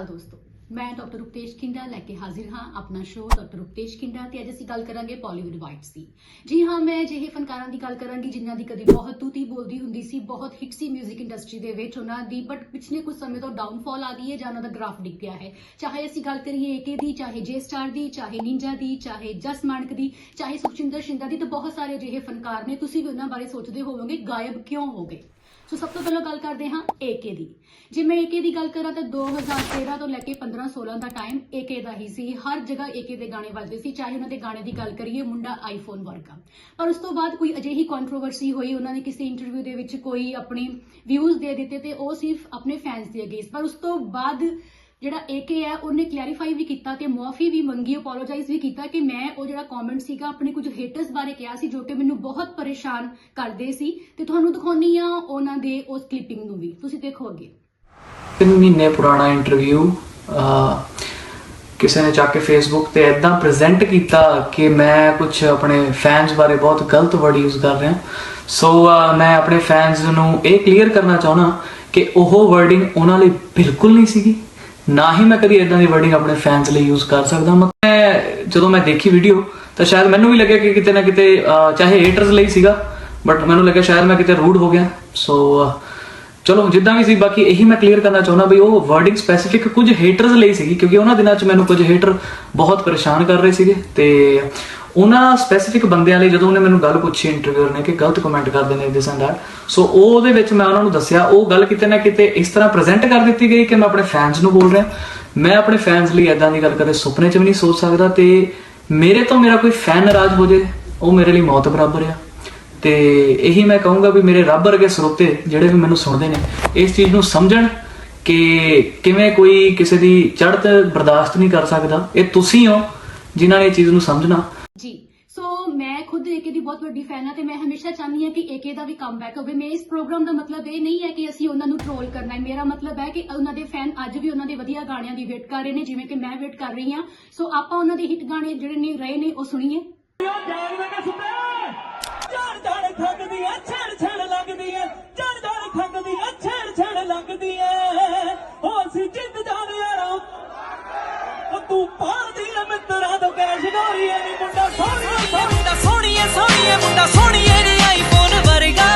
ਅਕਾਲ ਦੋਸਤੋ, ਮੈਂ ਡਾਕਟਰ ਰੁਪਤੇਸ਼ ਕਿੰਡਾ ਲੈ ਕੇ ਹਾਜ਼ਰ ਹਾਂ ਆਪਣਾ ਸ਼ੋਅ ਡਾਕਟਰ ਰੁਪਤੇਸ਼ ਕਿੰਡਾ ਤੇ ਅੱਜ ਅਸੀਂ ਗੱਲ ਕਰਾਂਗੇ ਬਾਲੀਵੁੱਡ ਵਾਈਟਸ ਦੀ। ਜੀ ਹਾਂ, ਮੈਂ ਜਿਹੇ ਫਨਕਾਰਾਂ ਦੀ ਗੱਲ ਕਰਾਂਗੀ ਜਿਨ੍ਹਾਂ ਦੀ ਕਦੇ ਬਹੁਤ ਤੂਤੀ ਬੋਲਦੀ ਹੁੰਦੀ ਸੀ, ਬਹੁਤ ਹਿੱਟ ਸੀ 뮤직 ਇੰਡਸਟਰੀ ਦੇ ਵਿੱਚ ਉਹਨਾਂ ਦੀ ਬਟ ਪਿਛਲੇ ਕੁਝ ਸਮੇਂ ਤੋਂ ਡਾਊਨਫਾਲ ਆ ਗਈ ਹੈ ਜਾਂ ਉਹਨਾਂ ਦਾ ਗ੍ਰਾਫ ਡਿੱਗ ਗਿਆ ਹੈ। ਚਾਹੇ ਅਸੀਂ ਗੱਲ ਕਰੀਏ ਏਕੇ ਦੀ, ਚਾਹੇ ਜੇ ਸਟਾਰ ਦੀ, ਚਾਹੇ ਨਿੰਜਾ ਦੀ, ਚਾਹੇ ਜਸ ਮਾਨਕ ਦੀ, ਚਾਹੇ ਸੁਖਚਿੰਦਰ ਸ਼ਿੰਦਾ ਦੀ, ਤਾਂ ਬਹੁਤ ਸਾਰੇ ਅਜਿਹੇ ਫਨਕਾਰ ਨੇ, ਤੁਸੀਂ ਵੀ ਉਹਨਾਂ ਬਾਰੇ ਸੋਚਦੇ ਹੋਵੋਗੇ, ਗਾਇਬ ਕਿਉਂ ਹੋ ਗਏ? ਸੋ ਸਭ ਤੋਂ ਪਹਿਲਾਂ ਗੱਲ ਕਰਦੇ ਹਾਂ ਏਕੇ ਦੀ। ਜੇ ਮੈਂ ਏਕੇ ਦੀ ਗੱਲ ਕਰਾਂ ਤਾਂ 2013 ਤੋਂ ਲੈ ਕੇ 15-16 ਦਾ ਟਾਈਮ ਏਕੇ ਦਾ ਹੀ ਸੀ। ਹਰ ਜਗ੍ਹਾ ਏਕੇ ਦੇ ਗਾਣੇ ਵੱਜਦੇ ਸੀ, ਚਾਹੇ ਉਹਨਾਂ ਦੇ ਗਾਣੇ ਦੀ ਗੱਲ ਕਰੀਏ ਮੁੰਡਾ ਆਈਫੋਨ ਵਰਗਾ। ਪਰ ਉਸ ਤੋਂ ਬਾਅਦ ਕੋਈ ਅਜਿਹੀ ਕੰਟਰੋਵਰਸੀ ਹੋਈ, ਉਹਨਾਂ ਨੇ ਕਿਸੇ ਇੰਟਰਵਿਊ ਦੇ ਵਿੱਚ ਕੋਈ ਆਪਣੀ ਵਿਊਜ਼ ਦੇ ਦਿੱਤੇ ਤੇ ਉਹ ਸਿਰਫ ਆਪਣੇ ਫੈਨਸ ਦੇ ਅਗੇਂਸਟ ਪਰ ਉਸ ਤੋਂ ਬਾਅਦ ਜਿਹੜਾ ਏਕੇ ਹੈ, ਉਹਨੇ ਕਲੈਰੀਫਾਈ ਵੀ ਕੀਤਾ ਤੇ ਮੁਆਫੀ ਵੀ ਮੰਗੀ ਅਪੋਲੋਜਾਈਜ਼ ਵੀ ਕੀਤਾ ਕਿ ਮੈਂ ਉਹ ਜਿਹੜਾ ਕਮੈਂਟ ਸੀਗਾ, ਆਪਣੇ ਕੁਝ ਹੇਟਰਸ ਬਾਰੇ ਕਿਹਾ ਸੀ, ਜੋ ਕਿ ਮੈਨੂੰ ਬਹੁਤ ਪਰੇਸ਼ਾਨ ਕਰਦੇ ਸੀ ਤੇ ਤੁਹਾਨੂੰ ਦਿਖਾਉਣੀ ਆ ਉਹਨਾਂ ਦੇ ਉਸ ਕਲਿੱਪਿੰਗ ਨੂੰ ਵੀ। ਤੁਸੀਂ ਦੇਖੋ ਅੱਗੇ। ਤਿੰਨ ਮਹੀਨੇ ਪੁਰਾਣਾ ਇੰਟਰਵਿਊ ਕਿਸੇ ਨੇ ਚੱਕ ਕੇ ਫੇਸਬੁੱਕ ਤੇ ਐਦਾਂ ਪ੍ਰੈਜ਼ੈਂਟ ਕੀਤਾ ਕਿ ਮੈਂ ਕੁਝ ਆਪਣੇ ਫੈਨਸ ਬਾਰੇ ਬਹੁਤ ਗਲਤ ਵਰਡ ਯੂਜ਼ ਕਰ ਰਿਹਾ। ਸੋ ਮੈਂ ਆਪਣੇ ਫੈਨਸ ਨੂੰ ਇਹ ਕਲੀਅਰ ਕਰਨਾ ਚਾਹੁੰਦਾ ਕਿ ਉਹ ਵਰਡਿੰਗ ਉਹਨਾਂ ਲਈ ਬਿਲਕੁਲ ਨਹੀਂ ਸੀਗੀ। ਨਾ ਹੀ ਮੈਂ ਕਦੀ ਇਦਾਂ ਦੀ ਵਰਡਿੰਗ ਆਪਣੇ ਫੈਨਸ ਲਈ ਯੂਜ਼ ਕਰ ਸਕਦਾ। ਮੈਂ ਜਦੋਂ ਮੈਂ ਦੇਖੀ ਵੀਡੀਓ ਤਾਂ ਸ਼ਾਇਦ ਮੈਨੂੰ ਵੀ ਲੱਗਿਆ ਕਿ ਕਿਤੇ ਨਾ ਕਿਤੇ ਚਾਹੇ ਹੇਟਰਸ ਲਈ ਸੀਗਾ ਬਟ ਮੈਨੂੰ ਲੱਗਿਆ ਸ਼ਾਇਦ ਮੈਂ ਕਿਤੇ ਰੂਡ ਹੋ ਗਿਆ। ਸੋ ਚਲੋ, ਜਿੱਦਾਂ ਵੀ ਸੀ, ਬਾਕੀ ਇਹੀ ਮੈਂ ਕਲੀਅਰ ਕਰਨਾ ਚਾਹੁੰਦਾ ਵੀ ਉਹ ਵਰਡਿੰਗ ਸਪੈਸੀਫਿਕ ਕੁਝ ਹੇਟਰਸ ਲਈ ਸੀਗੀ, ਕਿਉਂਕਿ ਉਹਨਾਂ ਦਿਨਾਂ 'ਚ ਮੈਨੂੰ ਕੁਝ ਹੇਟਰ ਬਹੁਤ ਪਰੇਸ਼ਾਨ ਕਰ ਰਹੇ ਸੀਗੇ। ਤੇ ਉਹਨਾਂ ਸਪੈਸੀਫਿਕ ਬੰਦਿਆਂ ਲਈ ਜਦੋਂ ਉਹਨੇ ਮੈਨੂੰ ਗੱਲ ਪੁੱਛੀ ਇੰਟਰਵਿਊਅਰ ਨੇ ਕਿ ਗਲਤ ਕਮੈਂਟ ਕਰਦੇ ਨੇ ਦਿਸ ਐਂਡ ਦੈਟ ਸੋ ਉਹਦੇ ਵਿੱਚ ਮੈਂ ਉਹਨਾਂ ਨੂੰ ਦੱਸਿਆ, ਉਹ ਗੱਲ ਕਿਤੇ ਨਾ ਕਿਤੇ ਇਸ ਤਰ੍ਹਾਂ ਪ੍ਰੈਜ਼ੈਂਟ ਕਰ ਦਿੱਤੀ ਗਈ ਕਿ ਮੈਂ ਆਪਣੇ ਫੈਨਸ ਨੂੰ ਬੋਲ ਰਿਹਾ। ਮੈਂ ਆਪਣੇ ਫੈਨਸ ਲਈ ਐਦਾਂ ਦੀ ਗੱਲ ਕਦੇ ਸੁਪਨੇ 'ਚ ਵੀ ਨਹੀਂ ਸੋਚ ਸਕਦਾ ਤੇ ਮੇਰੇ ਤੋਂ ਮੇਰਾ ਕੋਈ ਫੈਨ ਨਾਰਾਜ਼ ਹੋ ਜੇ, ਉਹ ਮੇਰੇ ਲਈ ਮੌਤ ਬਰਾਬਰ ਆ। ਤੇ ਇਹੀ ਮੈਂ ਕਹੂੰਗਾ ਵੀ ਮੇਰੇ ਰੱਬ ਵਰਗੇ ਸਰੋਤੇ ਜਿਹੜੇ ਵੀ ਮੈਨੂੰ ਸੁਣਦੇ ਨੇ, ਇਸ ਚੀਜ਼ ਨੂੰ ਸਮਝਣ ਕਿ ਕਿਵੇਂ ਕੋਈ ਕਿਸੇ ਦੀ ਚੜ੍ਹਤ ਬਰਦਾਸ਼ਤ ਨਹੀਂ ਕਰ ਸਕਦਾ। ਇਹ ਤੁਸੀਂ ਹੋ ਜਿਨ੍ਹਾਂ ਨੇ ਇਹ ਚੀਜ਼ ਨੂੰ ਸਮਝਣਾ। ਜੀ। ਸੋ ਮੈਂ ਖੁਦ ਏਕੇ ਦੀ ਬਹੁਤ ਵੱਡੀ ਫੈਨ ਹਾਂ ਤੇ ਮੈਂ ਹਮੇਸ਼ਾ ਚਾਹੁੰਦੀ ਹਾਂ ਕਿ ਏਕੇ ਦਾ ਵੀ ਕਮਬੈਕ ਹੋਵੇ। ਮੈਂ ਇਸ ਪ੍ਰੋਗਰਾਮ ਦਾ ਮਤਲਬ ਇਹ ਨਹੀਂ ਹੈ ਕਿ ਅਸੀਂ ਉਹਨਾਂ ਨੂੰ ਟ੍ਰੋਲ ਕਰਨਾ ਹੈ। ਮੇਰਾ ਮਤਲਬ ਹੈ ਕਿ ਉਹਨਾਂ ਦੇ ਫੈਨ ਅੱਜ ਵੀ ਉਹਨਾਂ ਦੇ ਵਧੀਆ ਗਾਣਿਆਂ ਦੀ ਵੇਟ ਕਰ ਰਹੇ ਨੇ, ਜਿਵੇਂ ਕਿ ਮੈਂ ਵੇਟ ਕਰ ਰਹੀ ਹਾਂ। ਸੋ ਆਪਾਂ ਉਹਨਾਂ ਦੇ ਹਿੱਟ ਗਾਣੇ ਜਿਹੜੇ ਨੇ, ਰਹੇ ਨੇ, ਉਹ ਸੁਣੀਏ। ਝੜ ਝੜ ਖੰਗਦੀ ਐ ਛੜ ਛੜ ਲੱਗਦੀ ਐ ਝੜ ਝੜ ਖੰਗਦੀ ਐ ਛੜ ਛੜ ਲੱਗਦੀ ਐ। ਹੋ ਅਸੀਂ ਜਿੱਤ ਜਾਣ ਯਾਰਾ ਤੂੰ ਪਾਲਦੀ ਐ ਮਿੱਤਰਾਂ ਤੋਂ ਕੈਸ਼ ਗੋਰੀ ਐ ਸੋਹਣੀਏ ਮੁੰਡਾ ਸੋਹਣੀਏ ਨੀ ਆਈਫੋਨ ਵਰਗਾ।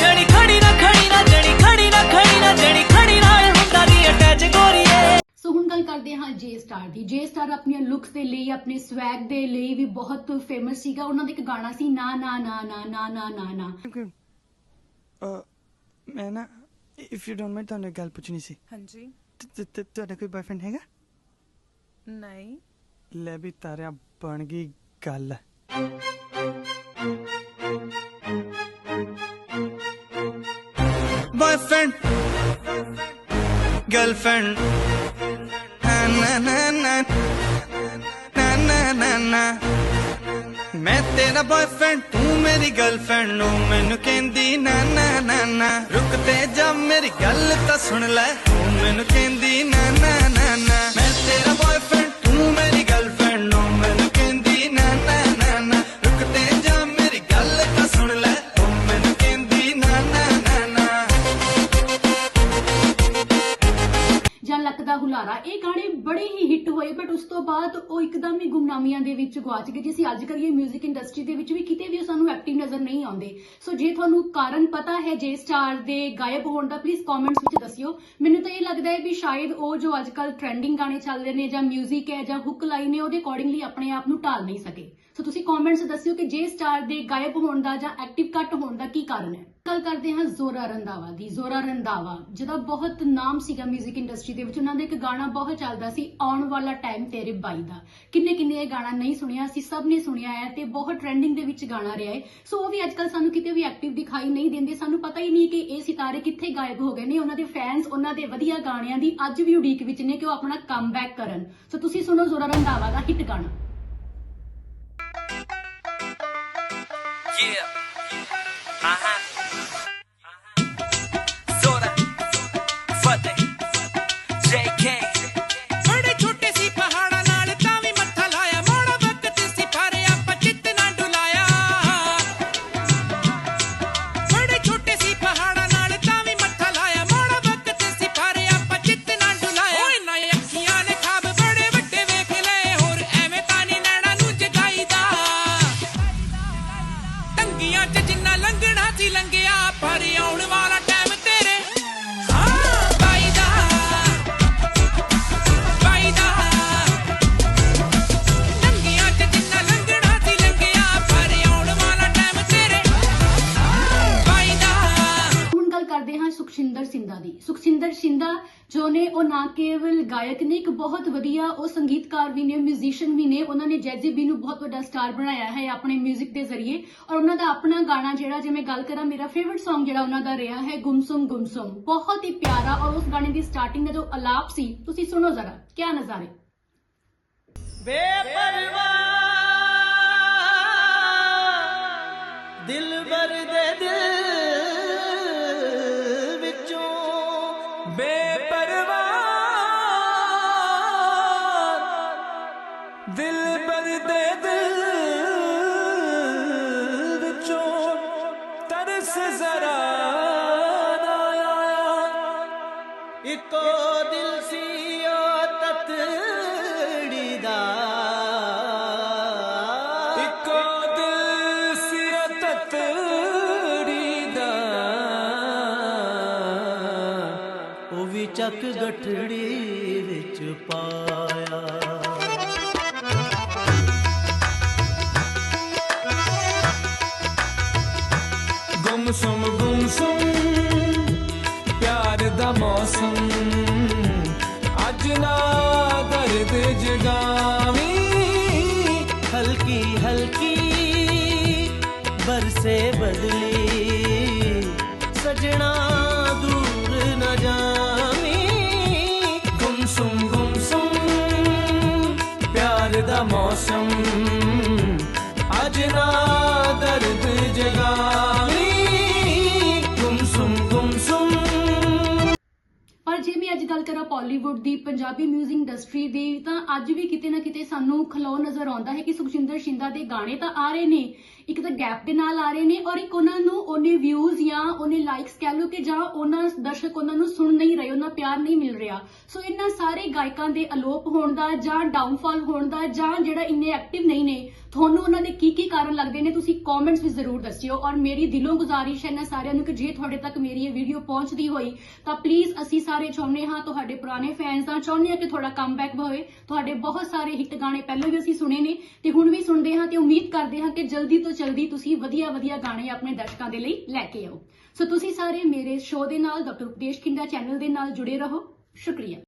ਜਣੀ ਖੜੀ ਨਾ ਖੜੀ ਨਾ ਜਣੀ ਖੜੀ ਨਾ ਖੜੀ ਨਾ ਜਣੀ ਖੜੀ ਨਾਲ ਹੁੰਦਾ ਦੀ ਅਟੈਚ ਗੋਰੀ ਐ ਸੋ ਹੁਣ ਗੱਲ ਕਰਦੇ ਹਾਂ ਜੇ ਸਟਾਰ ਦੀ। ਜੇ ਸਟਾਰ ਆਪਣੀਆਂ ਲੁੱਕਸ ਦੇ ਲਈ ਆਪਣੇ ਸਵੈਗ ਦੇ ਲਈ ਵੀ ਬਹੁਤ ਫੇਮਸ ਸੀਗਾ। ਉਹਨਾਂ ਦਾ ਇੱਕ ਗਾਣਾ ਸੀ ਨਾ ਨਾ ਨਾ ਨਾ ਨਾ ਨਾ ਨਾ ਨਾ। ਅ ਮੈਂ ਨਾ ਇਫ ਯੂ ਡੋਨਟ ਮਾਈਂਡ ਤੁਹਾਨੂੰ ਇੱਕ ਗੱਲ ਪੁੱਛਣੀ ਸੀ। ਹਾਂਜੀ। ਤ- ਤ- ਤ- ਤੁਹਾਡਾ ਕੋਈ ਬॉयਫ੍ਰੈਂਡ ਹੈਗਾ? ਨਹੀਂ। ਲੈ ਵੀ ਤਾਰਿਆ ਬਣ ਗਈ ਗੱਲ। ਗਰਲਫ੍ਰੈਂਡ ਨਾ ਨਾ ਨਾ ਨਾ ਨਾ ਨਾ ਨਾ ਮੈਂ ਤੇਰਾ ਬॉयਫ੍ਰੈਂਡ ਤੂੰ ਮੇਰੀ ਗਰਲਫ੍ਰੈਂਡ ਨੂੰ ਮੈਨੂੰ ਕਹਿੰਦੀ, ਨਾ ਨਾ ਨਾ ਨਾ। ਰੁਕ ਤੇ ਜਾ, ਮੇਰੀ ਗੱਲ ਤਾਂ ਸੁਣ ਲੈ। ਤੂੰ ਮੈਨੂੰ ਕਹਿੰਦੀ, ਨਾ ਦਾ ਹੁਲਾਰਾ ਇਹ ਗਾਣੇ ਬੜੇ ਹੀ ਹਿੱਟ ਹੋਏ ਬਟ ਉਸ ਤੋਂ ਬਾਅਦ ਉਹ ਇੱਕਦਮ ਹੀ ਗੁੰਮਨਾਮੀਆਂ ਦੇ ਵਿੱਚ ਗਵਾਚ ਗਏ ਜੇ ਅਸੀਂ ਅੱਜ ਕਰੀਏ 뮤직 ਇੰਡਸਟਰੀ ਦੇ ਵਿੱਚ ਵੀ ਕਿਤੇ ਵੀ ਉਹ ਸਾਨੂੰ ਐਕਟਿਵ ਨਜ਼ਰ ਨਹੀਂ ਆਉਂਦੇ ਸੋ ਜੇ ਤੁਹਾਨੂੰ ਕਾਰਨ ਪਤਾ ਹੈ ਜੇ ਸਟਾਰ ਦੇ ਗਾਇਬ ਹੋਣ ਦਾ ਪਲੀਜ਼ ਕਮੈਂਟਸ ਵਿੱਚ ਦੱਸਿਓ ਮੈਨੂੰ ਤਾਂ ਇਹ ਲੱਗਦਾ ਹੈ ਵੀ ਸ਼ਾਇਦ ਉਹ ਜੋ ਅੱਜਕੱਲ ਟ੍ਰੈਂਡਿੰਗ ਗਾਣੇ ਚੱਲਦੇ ਨੇ ਜਾਂ 뮤직 ਹੈ ਜਾਂ ਹੁੱਕ ਲਾਈਨ ਨੇ ਉਹਦੇ ਅਕੋਰਡਿੰਗਲੀ ਆਪਣੇ ਆਪ ਨੂੰ ਢਾਲ ਨਹੀਂ ਸਕੇ ਸੋ ਤੁਸੀਂ ਕਮੈਂਟਸ ਦੱਸਿਓ ਕਿ ਜੇ ਸਟਾਰ ਦੇ ਗਾਇਬ ਹੋਣ ਦਾ ਜਾਂ ਐਕਟਿਵ ਘੱਟ ਹੋਣ ਦਾ ਕੀ ਕਾਰਨ ਹੈ ਗੱਲ ਕਰਦੇ ਹਾਂ ਜ਼ੋਰਾ ਰੰਦਾਵਾ ਦੀ, ਜ਼ੋਰਾ ਰੰਦਾਵਾ ਜਿਹਦਾ ਬਹੁਤ ਨਾਮ ਸੀਗਾ 뮤직 ਇੰਡਸਟਰੀ ਦੇ ਵਿੱਚ, ਉਹਨਾਂ ਦਾ ਇੱਕ ਗਾਣਾ ਬਹੁਤ ਚੱਲਦਾ ਸੀ, ਆਉਣ ਵਾਲਾ ਟਾਈਮ ਤੇਰੇ ਬਾਈ ਦਾ। ਕਿੰਨੇ ਕਿੰਨੇ ਇਹ ਗਾਣਾ ਨਹੀਂ ਸੁਣਿਆ ਸੀ ਸਭ ਨੇ ਸੁਣਿਆ ਹੈ ਤੇ ਬਹੁਤ ਟ੍ਰੈਂਡਿੰਗ ਦੇ ਵਿੱਚ ਗਾਣਾ ਰਿਹਾ ਹੈ। ਸੋ ਉਹ ਵੀ ਅੱਜਕੱਲ ਸਾਨੂੰ ਕਿਤੇ ਵੀ ਐਕਟਿਵ ਦਿਖਾਈ ਨਹੀਂ ਦਿੰਦੇ, ਸਾਨੂੰ ਪਤਾ ਹੀ ਨਹੀਂ ਕਿ ਇਹ ਸਿਤਾਰੇ ਕਿੱਥੇ ਗਾਇਬ ਹੋ ਗਏ ਨੇ, ਉਹਨਾਂ ਦੇ ਫੈਨਸ ਉਹਨਾਂ ਦੇ ਵਧੀਆ ਗਾਣਿਆਂ ਦੀ ਅੱਜ ਵੀ ਉਡੀਕ ਵਿੱਚ ਨੇ ਕਿ ਉਹ ਆਪਣਾ ਕਮਬੈਕ ਕਰਨ। ਸੋ ਤੁਸੀਂ ਸੁਣੋ ਜ਼ੋਰਾ ਰੰਦਾਵਾ ਦਾ ਹਿੱਟ ਗਾਣਾ। Yeah. Okay. ਕੇਵਲ ਗਾਇਕ ਨੇ ਇੱਕ ਬਹੁਤ ਵਧੀਆ ਉਹ ਸੰਗੀਤਕਾਰ ਵੀ ਨੇ ਮਿਊਜ਼ੀਸ਼ੀਅਨ ਵੀ ਨੇ, ਉਹਨਾਂ ਨੇ ਜੈਜ਼ੀ ਬੀ ਨੂੰ ਬਹੁਤ ਵੱਡਾ ਸਟਾਰ ਬਣਾਇਆ ਹੈ ਆਪਣੇ 뮤직 ਦੇ ਜ਼ਰੀਏ ਔਰ ਉਹਨਾਂ ਦਾ ਆਪਣਾ ਗਾਣਾ ਜਿਹੜਾ, ਜੇ ਮੈਂ ਗੱਲ ਕਰਾਂ, ਮੇਰਾ ਫੇਵਰਿਟ Song ਜਿਹੜਾ ਉਹਨਾਂ ਦਾ ਰਿਹਾ ਹੈ, ਗੁੰਮਸੁਮ ਗੁੰਮਸੁਮ। ਬਹੁਤ ਹੀ ਪਿਆਰਾ ਔਰ ਉਸ ਗਾਣੇ ਦੀ ਸਟਾਰਟਿੰਗ ਦਾ ਜੋ ਅਲਾਪ ਸੀ, ਤੁਸੀਂ ਸੁਣੋ ਜ਼ਰਾ ਕੀ ਨਜ਼ਾਰੇ। ਬੇਪਰਵਾਹ ਦਿਲਬਰ ਦੇ ਦਿਲ ਉਹ ਗਠੜੀ ਵਿੱਚ ਪਾਇਆ। ਗੁੰਮਸੁਮ ਗੁੰਮਸੁਮ ਪਿਆਰ ਗੁੰਮਸੁਮ ਗੁੰਮਸੁਮ, ਪਿਆਰ ਦਾ ਮੌਸਮ। ਅੱਜ ਨਾ ਦਰਦ ਜਗਾਵੀ ਗੁੰਮਸੁਮ ਗੁੰਮਸੁਮ। ਪਰ ਜੇ ਮੈਂ ਅੱਜ ਗੱਲ ਕਰਾਂ ਪਾਲੀਵੁੱਡ ਦੀ, ਪੰਜਾਬੀ 뮤직 ਇੰਡਸਟਰੀ ਦੀ, ਤਾਂ ਅੱਜ ਵੀ ਕਿਤੇ ਨਾ ਕਿਤੇ ਸਾਨੂੰ ਖਲੋ ਨਜ਼ਰ ਆਉਂਦਾ ਹੈ ਕਿ ਸੁਖਜਿੰਦਰ ਸ਼ਿੰਦਾ ਦੇ ਗਾਣੇ ਤਾਂ ਆ ਰਹੇ ਨੇ। ਇੱਕ ਤਾਂ ਗੈਪ ਦੇ ਨਾਲ ਆ ਰਹੇ ਨੇ ਔਰ ਇੱਕ ਉਹਨਾਂ ਨੂੰ, ਉਹਨੇ ਵਿਊਜ਼ ਜਾਂ ਉਹਨੇ ਲਾਈਕਸ ਕਹਿ ਲਓ ਕਿ ਜਾਂ ਉਹਨਾਂ ਦਰਸ਼ਕ ਉਹਨਾਂ ਨੂੰ ਸੁਣ ਨਹੀਂ ਰਹੇ, ਉਹਨਾਂ ਪਿਆਰ ਨਹੀਂ ਮਿਲ ਰਿਹਾ। ਸੋ ਇਹਨਾਂ ਸਾਰੇ ਗਾਇਕਾਂ ਦੇ ਅਲੋਪ ਹੋਣ ਦਾ ਜਾਂ ਡਾਊਨਫਾਲ ਹੋਣ ਦਾ ਜਾਂ ਜਿਹੜਾ ਇੰਨੇ ਐਕਟਿਵ ਨਹੀਂ ਨੇ, ਤੁਹਾਨੂੰ ਉਹਨਾਂ ਦੇ ਕੀ ਕੀ ਕਾਰਨ ਲੱਗਦੇ ਨੇ, ਤੁਸੀਂ ਕਮੈਂਟਸ ਵਿੱਚ ਜ਼ਰੂਰ ਦੱਸਿਓ। ਔਰ ਮੇਰੀ ਦਿਲੋਂ ਗੁਜ਼ਾਰਿਸ਼ ਹੈ ਨਾ ਸਾਰਿਆਂ ਨੂੰ ਕਿ ਜੇ ਤੁਹਾਡੇ ਤੱਕ ਮੇਰੀ ਇਹ ਵੀਡੀਓ ਪਹੁੰਚਦੀ ਹੋਈ, ਤਾਂ ਪਲੀਜ਼ ਅਸੀਂ ਸਾਰੇ ਚਾਹੁੰਦੇ ਹਾਂ ਤੁਹਾਡੇ ਪੁਰਾਣੇ ਫੈਨਸ ਦਾ, ਚਾਹੁੰਦੇ ਹਾਂ ਕਿ ਤੁਹਾਡਾ ਕਮਬੈਕ ਹੋਵੇ। ਤੁਹਾਡੇ ਬਹੁਤ ਸਾਰੇ ਹਿੱਟ ਗਾਣੇ ਪਹਿਲਾਂ ਵੀ ਅਸੀਂ ਸੁਣੇ ਨੇ ਤੇ ਹੁਣ ਵੀ ਸੁਣਦੇ ਹਾਂ ਤੇ ਉਮੀਦ ਕਰਦੇ ਹਾਂ ਕਿ ਜਲਦੀ ਤੋਂ ਜਲਦੀ ਤੁਸੀਂ ਵਧੀਆ ਵਧੀਆ ਗਾਣੇ ਆਪਣੇ ਦਰਸ਼ਕਾਂ ਦੇ ਲਈ ਲੈ ਕੇ ਆਓ। ਸੋ ਤੁਸੀਂ ਸਾਰੇ ਮੇਰੇ ਸ਼ੋਅ ਦੇ ਨਾਲ ਡਾਕਟਰ ਉਪਦੇਸ਼ ਖਿੰਡਾ ਚੈਨਲ ਦੇ ਨਾਲ ਜੁੜੇ ਰਹੋ। ਸ਼ੁਕਰੀਆ।